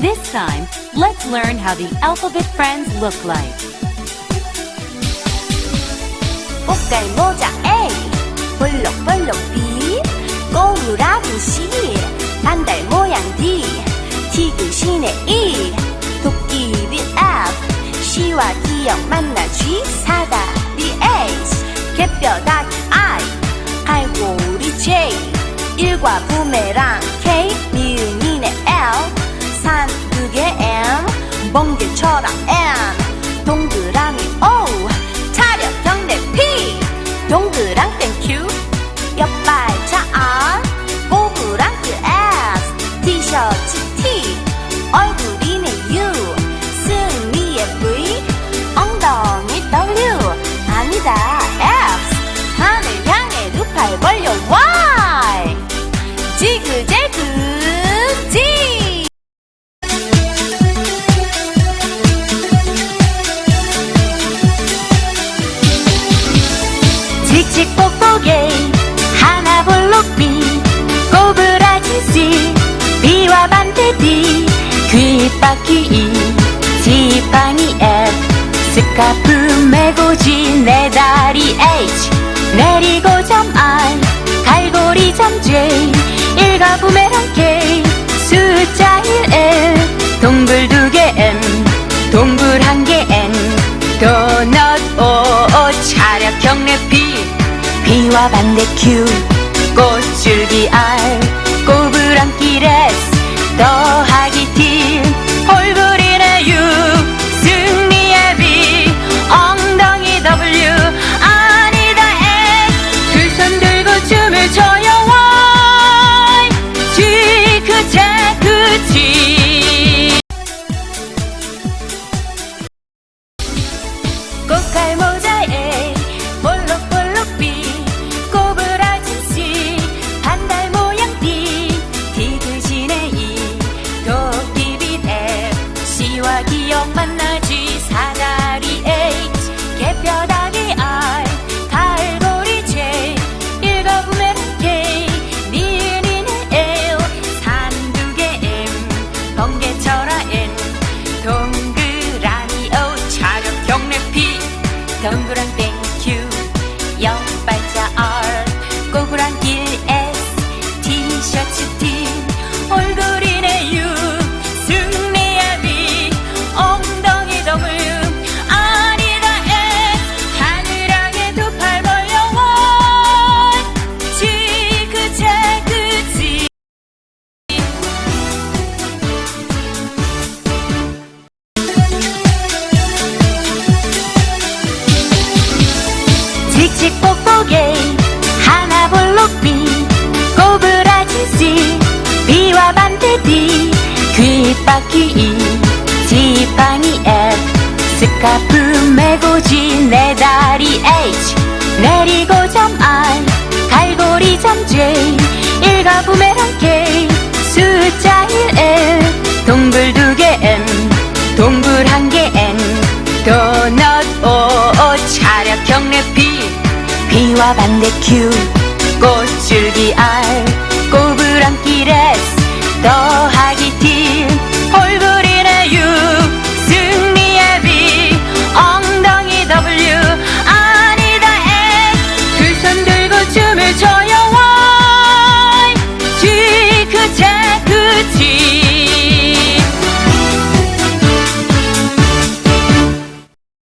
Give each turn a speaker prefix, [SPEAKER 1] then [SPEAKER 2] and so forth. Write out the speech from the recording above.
[SPEAKER 1] This time, let's learn how the alphabet friends look like.
[SPEAKER 2] 꽃갈 모자 A 볼록볼록 B 꼬우라구 C 반달 모양 D 티그신의 E 도끼비 F C와 D형 만나 G 사다리 H 개뼈다귀 I 갈고리 J 일과 부메랑 M 멍게처
[SPEAKER 3] 칙칙폭폭에 하나 볼록 B 꼬부라지 C B와 반대 D 귓바퀴 지팡이 F 스카프 메고 G 내 다리 H 내리고 점 I 갈고리 점 J 일가 부메랑 K 숫자 와 반대 Q 꽃줄기 R 꼬부랑길 S 더하기 T 얼굴이네 U 승리의 V 엉덩이 W. 아니다 X 두손 들고 춤을 춰요 기억 만나지. 사다리 H 개뼈다귀 I 갈고리 J 일거부메 K 니은이는 L 산두개 M 번개쳐라 N 동그라미 O 차렷 경례 P. 동그란 반대 D 귓바퀴 지팡이 F 스카프 메고 G 내 다리 H 내리고 점 I 갈고리 점 J 일가 부메랑 K 숫자 1 L 동글 두 개 M 동글 한개 N 도넛 O 차렷 경례 P P와 반대 Q 꽃줄기 R 꼬부랑길 S 더하기 팀. 홀브린의 U 승리의 B 엉덩이 W 아니다 X. 두손 들고 춤을 춰요. Y G 그치 그치